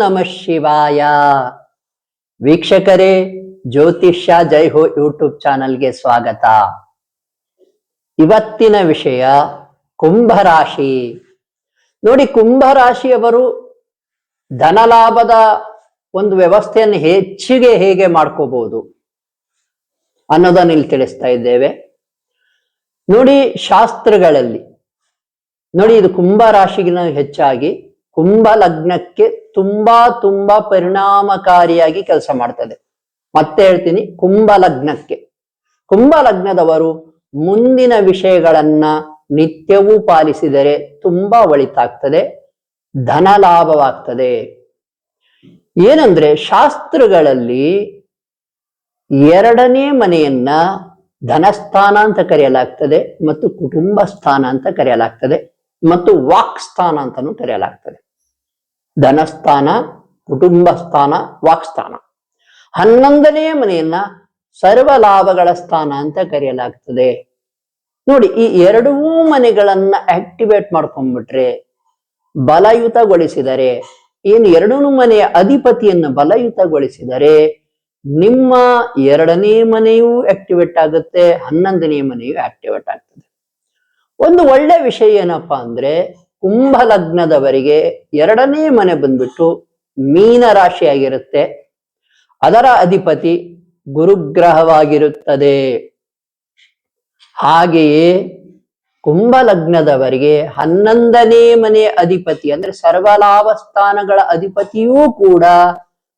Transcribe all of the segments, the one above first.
ನಮಃ ಶಿವಾಯ. ವೀಕ್ಷಕರೇ, ಜ್ಯೋತಿಷ್ಯ ಜೈ ಹೋ ಯೂಟ್ಯೂಬ್ ಚಾನಲ್ಗೆ ಸ್ವಾಗತ. ಇವತ್ತಿನ ವಿಷಯ ಕುಂಭರಾಶಿ. ನೋಡಿ, ಕುಂಭರಾಶಿಯವರು ಧನಲಾಭದ ಒಂದು ವ್ಯವಸ್ಥೆಯನ್ನು ಹೆಚ್ಚಿಗೆ ಹೇಗೆ ಮಾಡ್ಕೋಬಹುದು ಅನ್ನೋದನ್ನ ಇಲ್ಲಿ ತಿಳಿಸ್ತಾ ಇದ್ದೇವೆ. ನೋಡಿ, ಶಾಸ್ತ್ರಗಳಲ್ಲಿ, ನೋಡಿ, ಇದು ಕುಂಭ ರಾಶಿಗಿನ ಹೆಚ್ಚಾಗಿ ಕುಂಭ ಲಗ್ನಕ್ಕೆ ತುಂಬಾ ತುಂಬಾ ಪರಿಣಾಮಕಾರಿಯಾಗಿ ಕೆಲಸ ಮಾಡ್ತದೆ. ಮತ್ತೆ ಹೇಳ್ತೀನಿ ಕುಂಭ ಲಗ್ನಕ್ಕೆ ಕುಂಭ ಲಗ್ನದವರು ಮುಂದಿನ ವಿಷಯಗಳನ್ನ ನಿತ್ಯವೂ ಪಾಲಿಸಿದರೆ ತುಂಬಾ ಒಳಿತಾಗ್ತದೆ, ಧನ ಲಾಭವಾಗ್ತದೆ. ಏನಂದ್ರೆ ಶಾಸ್ತ್ರಗಳಲ್ಲಿ ಎರಡನೇ ಮನೆಯನ್ನ ಧನಸ್ಥಾನ ಅಂತ ಕರೆಯಲಾಗ್ತದೆ ಮತ್ತು ಕುಟುಂಬ ಸ್ಥಾನ ಅಂತ ಕರೆಯಲಾಗ್ತದೆ. ಮತ್ತು ವಾಕ್ ಸ್ಥಾನ ಅಂತಾನು ಕರೆಯಲಾಗ್ತದೆ. ಧನಸ್ಥಾನ, ಕುಟುಂಬ ಸ್ಥಾನ, ವಾಕ್ ಸ್ಥಾನ. ಹನ್ನೊಂದನೇ ಮನೆಯನ್ನ ಸರ್ವ ಲಾಭಗಳ ಸ್ಥಾನ ಅಂತ ಕರೆಯಲಾಗ್ತದೆ. ನೋಡಿ, ಈ ಎರಡೂ ಮನೆಗಳನ್ನ ಆಕ್ಟಿವೇಟ್ ಮಾಡ್ಕೊಂಡ್ಬಿಟ್ರೆ, ಬಲಯುತಗೊಳಿಸಿದರೆ ಏನು ಎರಡೂ ಮನೆಯ ಅಧಿಪತಿಯನ್ನು ಬಲಯುತಗೊಳಿಸಿದರೆ, ನಿಮ್ಮ ಎರಡನೇ ಮನೆಯೂ ಆಕ್ಟಿವೇಟ್ ಆಗುತ್ತೆ ಹನ್ನೊಂದನೇ ಮನೆಯೂ ಆಕ್ಟಿವೇಟ್ ಆಗ್ತದೆ. ಒಂದು ಒಳ್ಳೆ ವಿಷಯ ಏನಪ್ಪಾ ಅಂದ್ರೆ ಕುಂಭ ಲಗ್ನದವರಿಗೆ ಎರಡನೇ ಮನೆ ಬಂದ್ಬಿಟ್ಟು ಮೀನ ರಾಶಿಯಾಗಿರುತ್ತೆ. ಅದರ ಅಧಿಪತಿ ಗುರುಗ್ರಹವಾಗಿರುತ್ತದೆ. ಹಾಗೆಯೇ ಕುಂಭ ಲಗ್ನದವರಿಗೆ ಹನ್ನೊಂದನೇ ಮನೆ ಅಧಿಪತಿ ಅಂದ್ರೆ ಸರ್ವಲಾಭ ಸ್ಥಾನಗಳ ಅಧಿಪತಿಯೂ ಕೂಡ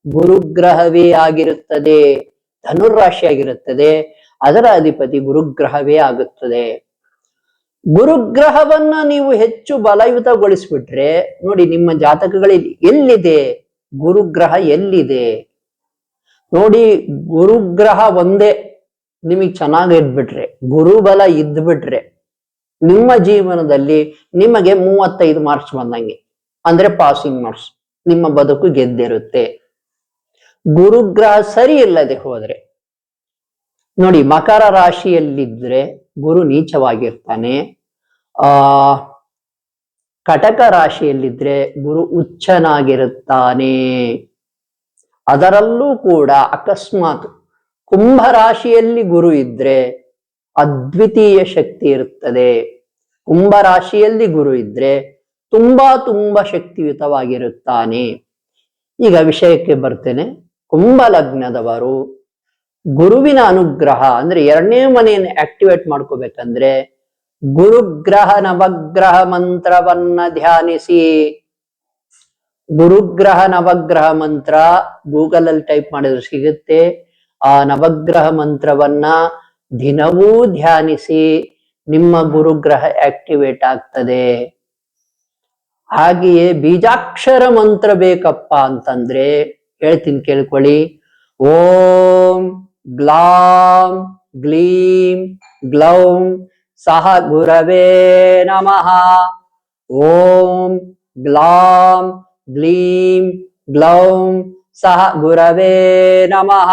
ಗುರುಗ್ರಹವೇ ಆಗಿರುತ್ತದೆ. ಧನುರ್ರಾಶಿಯಾಗಿರುತ್ತದೆ ಅದರ ಅಧಿಪತಿ ಗುರುಗ್ರಹವೇ ಆಗುತ್ತದೆ. ಗುರುಗ್ರಹವನ್ನ ನೀವು ಹೆಚ್ಚು ಬಲಯುತಗೊಳಿಸ್ಬಿಟ್ರೆ, ನೋಡಿ ನಿಮ್ಮ ಜಾತಕಗಳಲ್ಲಿ ಎಲ್ಲಿದೆ? ಗುರುಗ್ರಹ ಎಲ್ಲಿದೆ? ನೋಡಿ ಗುರುಗ್ರಹ ಒಂದೇ ನಿಮಗೆ ಚೆನ್ನಾಗಿ ಇದ್ಬಿಟ್ರೆ, ಗುರುಬಲ ಇದ್ಬಿಟ್ರೆ, ನಿಮ್ಮ ಜೀವನದಲ್ಲಿ ನಿಮಗೆ ಮೂವತ್ತೈದು ಮಾರ್ಕ್ಸ್ ಬಂದಂಗೆ, ಅಂದ್ರೆ ಪಾಸಿಂಗ್ ಮಾರ್ಕ್ಸ್ ನಿಮ್ಮ ಬದುಕು ಗೆದ್ದಿರುತ್ತೆ. ಗುರುಗ್ರಹ ಸರಿ ಇಲ್ಲದೆ ಹೋದ್ರೆ, ನೋಡಿ ಮಕರ ರಾಶಿಯಲ್ಲಿದ್ರೆ ಗುರು ನೀಚವಾಗಿರ್ತಾನೆ. ಆ, ಕಟಕ ರಾಶಿಯಲ್ಲಿದ್ರೆ ಗುರು ಉಚ್ಚನಾಗಿರುತ್ತಾನೆ. ಅದರಲ್ಲೂ ಕೂಡ ಅಕಸ್ಮಾತ್ ಕುಂಭ ರಾಶಿಯಲ್ಲಿ ಗುರು ಇದ್ರೆ ಅದ್ವಿತೀಯ ಶಕ್ತಿ ಇರುತ್ತದೆ. ಕುಂಭ ರಾಶಿಯಲ್ಲಿ ಗುರು ಇದ್ರೆ ತುಂಬಾ ತುಂಬಾ ಶಕ್ತಿಯುತವಾಗಿರುತ್ತಾನೆ. ಈಗ ವಿಷಯಕ್ಕೆ ಬರ್ತೇನೆ. ಕುಂಭ ಲಗ್ನದವರು ಗುರುವಿನ ಅನುಗ್ರಹ ಅಂದ್ರೆ ಎರಡನೇ ಮನೆಯನ್ನು ಆಕ್ಟಿವೇಟ್ ಮಾಡ್ಕೋಬೇಕಂದ್ರೆ ಗುರುಗ್ರಹ ನವಗ್ರಹ ಮಂತ್ರವನ್ನ ಧ್ಯಾನಿಸಿ. ಗುರುಗ್ರಹ ನವಗ್ರಹ ಮಂತ್ರ ಗೂಗಲ್ ಅಲ್ಲಿ ಟೈಪ್ ಮಾಡಿದ್ರೆ ಸಿಗುತ್ತೆ. ಆ ನವಗ್ರಹ ಮಂತ್ರವನ್ನ ದಿನವೂ ಧ್ಯಾನಿಸಿ ನಿಮ್ಮ ಗುರುಗ್ರಹ ಆಕ್ಟಿವೇಟ್ ಆಗ್ತದೆ. ಹಾಗೆಯೇ ಬೀಜಾಕ್ಷರ ಮಂತ್ರ ಬೇಕಪ್ಪ ಅಂತಂದ್ರೆ ಹೇಳ್ತೀನಿ ಕೇಳ್ಕೊಳ್ಳಿ. ಓಂ ಗ್ಲಾಂ ಗ್ಲೀಂ ಗ್ಲೌಂ ಸಹ ಗುರವೇ ನಮಃ ಓಂ ಗ್ಲಾಂ ಗ್ಲೀಂ ಗ್ಲೌಂ ಸಹ ಗುರವೇ ನಮಃ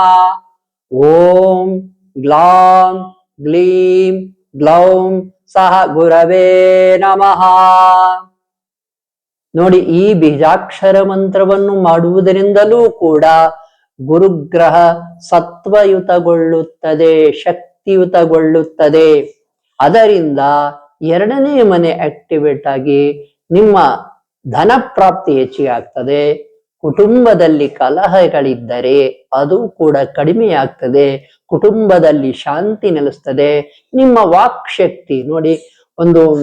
ಓಂ ಗ್ಲಾಂ ಗ್ಲೀಂ ಗ್ಲೌಂ ಸಹ ಗುರವೇ ನಮಃ ನೋಡಿ, ಈ ಬೀಜಾಕ್ಷರ ಮಂತ್ರವನ್ನು ಮಾಡುವುದರಿಂದಲೂ ಕೂಡ ಗುರುಗ್ರಹ ಸತ್ವಯುತಗೊಳ್ಳುತ್ತದೆ, ಶಕ್ತಿಯುತಗೊಳ್ಳುತ್ತದೆ. ಅದರಿಂದ ಎರಡನೇ ಮನೆ ಆಕ್ಟಿವೇಟ್ ಆಗಿ ನಿಮ್ಮ ಧನ ಪ್ರಾಪ್ತಿ ಹೆಚ್ಚಿಗೆ ಆಗ್ತದೆ ಕುಟುಂಬದಲ್ಲಿ ಕಲಹಗಳಿದ್ದರೆ ಅದು ಕೂಡ ಕಡಿಮೆಯಾಗ್ತದೆ. ಕುಟುಂಬದಲ್ಲಿ ಶಾಂತಿ ನೆಲೆಸ್ತದೆ. ನಿಮ್ಮ ವಾಕ್ ಶಕ್ತಿ, ನೋಡಿ, ಒಂದು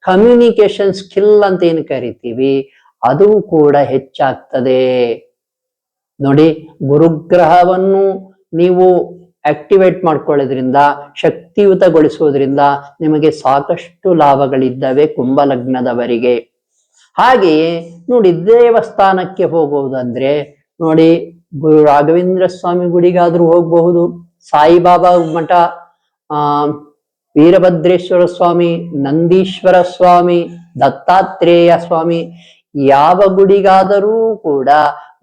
ಕಮ್ಯುನಿಕೇಶನ್ ಸ್ಕಿಲ್ ಅಂತ ಏನು ಕರಿತೀವಿ, ಅದು ಕೂಡ ಹೆಚ್ಚಾಗ್ತದೆ. ನೋಡಿ ಗುರುಗ್ರಹವನ್ನು ನೀವು ಆಕ್ಟಿವೇಟ್ ಮಾಡ್ಕೊಳ್ಳೋದ್ರಿಂದ ಶಕ್ತಿಯುತಗೊಳಿಸುವುದರಿಂದ ನಿಮಗೆ ಸಾಕಷ್ಟು ಲಾಭಗಳಿದ್ದಾವೆ ಕುಂಭ ಲಗ್ನದವರಿಗೆ ಹಾಗೆಯೇ ನೋಡಿ ದೇವಸ್ಥಾನಕ್ಕೆ ಹೋಗುವುದಂದ್ರೆ ನೋಡಿ ಗುರು ರಾಘವೇಂದ್ರ ಸ್ವಾಮಿ ಗುಡಿಗಾದ್ರೂ ಹೋಗಬಹುದು, ಸಾಯಿಬಾಬಾ ಮಠ, ಆ, ವೀರಭದ್ರೇಶ್ವರ ಸ್ವಾಮಿ, ನಂದೀಶ್ವರ ಸ್ವಾಮಿ, ದತ್ತಾತ್ರೇಯ ಸ್ವಾಮಿ, ಯಾವ ಗುಡಿಗಾದರೂ ಕೂಡ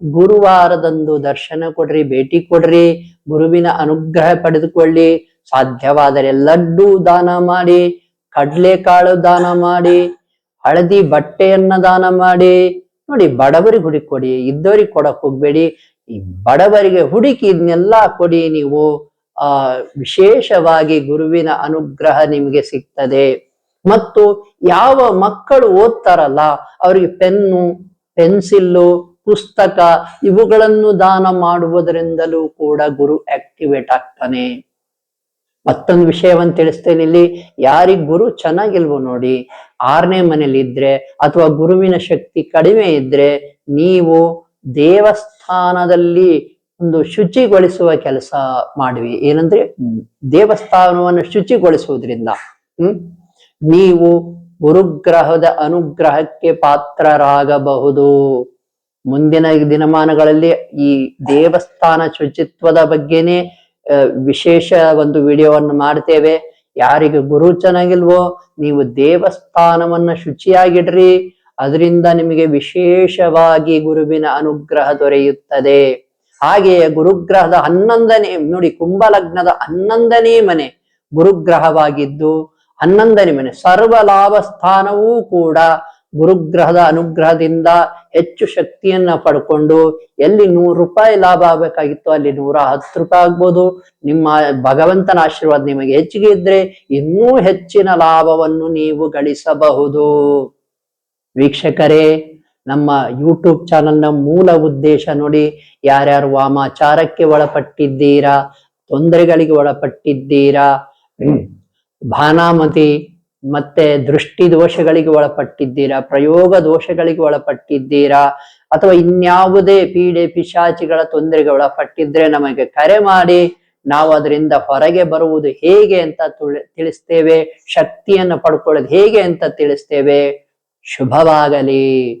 ಗುರುವಾರದಂದು ದರ್ಶನ ಕೊಡ್ರಿ, ಭೇಟಿ ಕೊಡ್ರಿ, ಗುರುವಿನ ಅನುಗ್ರಹ ಪಡೆದುಕೊಳ್ಳಿ. ಸಾಧ್ಯವಾದರೆ ಲಡ್ಡು ದಾನ ಮಾಡಿ ಕಡ್ಲೆಕಾಳು ದಾನ ಮಾಡಿ, ಹಳದಿ ಬಟ್ಟೆಯನ್ನ ದಾನ ಮಾಡಿ. ನೋಡಿ, ಬಡವರಿಗೆ ಹುಡುಕಿ ಕೊಡಿ, ಇದ್ದವರಿಗೆ ಕೊಡಕ್ ಹೋಗ್ಬೇಡಿ. ಈ ಬಡವರಿಗೆ ಹುಡುಕಿ ಇದನ್ನೆಲ್ಲ ಕೊಡಿ ನೀವು. ಆ, ವಿಶೇಷವಾಗಿ ಗುರುವಿನ ಅನುಗ್ರಹ ನಿಮಗೆ ಸಿಗ್ತದೆ. ಮತ್ತು ಯಾವ ಮಕ್ಕಳು ಓದ್ತಾರಲ್ಲ, ಅವರಿಗೆ ಪೆನ್ನು, ಪೆನ್ಸಿಲ್ಲು ಪುಸ್ತಕ ಇವುಗಳನ್ನು ದಾನ ಮಾಡುವುದರಿಂದಲೂ ಕೂಡ ಗುರು ಆಕ್ಟಿವೇಟ್ ಆಗ್ತಾನೆ. ಮತ್ತೊಂದು ವಿಷಯವನ್ನು ತಿಳಿಸ್ತೇನೆ. ಇಲ್ಲಿ ಯಾರಿಗ್ ಗುರು ಚೆನ್ನಾಗಿಲ್ವೋ ನೋಡಿ, ಆರನೇ ಮನೇಲಿ ಇದ್ರೆ ಅಥವಾ ಗುರುವಿನ ಶಕ್ತಿ ಕಡಿಮೆ ಇದ್ರೆ ನೀವು ದೇವಸ್ಥಾನದಲ್ಲಿ ಒಂದು ಶುಚಿಗೊಳಿಸುವ ಕೆಲಸ ಮಾಡಿವಿ. ಏನಂದ್ರೆ ದೇವಸ್ಥಾನವನ್ನು ಶುಚಿಗೊಳಿಸುವುದರಿಂದ. ಹ್ಮ್? ನೀವು ಗುರುಗ್ರಹದ ಅನುಗ್ರಹಕ್ಕೆ ಪಾತ್ರರಾಗಬಹುದು. ಮುಂದಿನ ದಿನಮಾನಗಳಲ್ಲಿ ಈ ದೇವಸ್ಥಾನ ಶುಚಿತ್ವದ ಬಗ್ಗೆನೇ ವಿಶೇಷ ಒಂದು ವಿಡಿಯೋವನ್ನು ಮಾಡ್ತೇವೆ. ಯಾರಿಗೆ ಗುರು ಚೆನ್ನಾಗಿಲ್ವೋ, ನೀವು ದೇವಸ್ಥಾನವನ್ನ ಶುಚಿಯಾಗಿಡ್ರಿ. ಅದರಿಂದ ನಿಮಗೆ ವಿಶೇಷವಾಗಿ ಗುರುವಿನ ಅನುಗ್ರಹ ದೊರೆಯುತ್ತದೆ. ಹಾಗೆಯೇ ಗುರುಗ್ರಹದ ಹನ್ನೊಂದನೇ, ನೋಡಿ ಕುಂಭಲಗ್ನದ ಹನ್ನೊಂದನೇ ಮನೆ ಗುರುಗ್ರಹವಾಗಿದ್ದು, ಹನ್ನೊಂದನೇ ಮನೆ ಸರ್ವ ಲಾಭ ಸ್ಥಾನವೂ ಕೂಡ ಗುರುಗ್ರಹದ ಅನುಗ್ರಹದಿಂದ ಹೆಚ್ಚು ಶಕ್ತಿಯನ್ನ ಪಡ್ಕೊಂಡು ಎಲ್ಲಿ ನೂರು ರೂಪಾಯಿ ಲಾಭ ಆಗ್ಬೇಕಾಗಿತ್ತು ಅಲ್ಲಿ ನೂರ ಹತ್ತು ರೂಪಾಯಿ ಆಗ್ಬೋದು. ನಿಮ್ಮ ಭಗವಂತನ ಆಶೀರ್ವಾದ ನಿಮಗೆ ಹೆಚ್ಚಿಗೆ ಇದ್ರೆ ಇನ್ನೂ ಹೆಚ್ಚಿನ ಲಾಭವನ್ನು ನೀವು ಗಳಿಸಬಹುದು. ವೀಕ್ಷಕರೇ, ನಮ್ಮ ಯೂಟ್ಯೂಬ್ ಚಾನೆಲ್ನ ಮೂಲ ಉದ್ದೇಶ ನೋಡಿ, ಯಾರ್ಯಾರು ವಾಮಾಚಾರಕ್ಕೆ ಒಳಪಟ್ಟಿದ್ದೀರಾ, ತೊಂದರೆಗಳಿಗೆ ಒಳಪಟ್ಟಿದ್ದೀರಾ, ಭಾನಾಮತಿ ಮತ್ತೆ ದೃಷ್ಟಿ ದೋಷಗಳಿಗೆ ಒಳಪಟ್ಟಿದ್ದೀರಾ, ಪ್ರಯೋಗ ದೋಷಗಳಿಗೆ ಒಳಪಟ್ಟಿದ್ದೀರಾ, ಅಥವಾ ಇನ್ಯಾವುದೇ ಪೀಡೆ ಪಿಶಾಚಿಗಳ ತೊಂದರೆಗೆ ಒಳಪಟ್ಟಿದ್ರೆ ನಮಗೆ ಕರೆ ಮಾಡಿ, ನಾವು ಅದರಿಂದ ಹೊರಗೆ ಬರುವುದು ಹೇಗೆ ಅಂತ ತುಳಿ- ತಿಳಿಸ್ತೇವೆ, ಶಕ್ತಿಯನ್ನು ಪಡ್ಕೊಳ್ಳೋದು ಹೇಗೆ ಅಂತ ತಿಳಿಸ್ತೇವೆ. ಶುಭವಾಗಲಿ.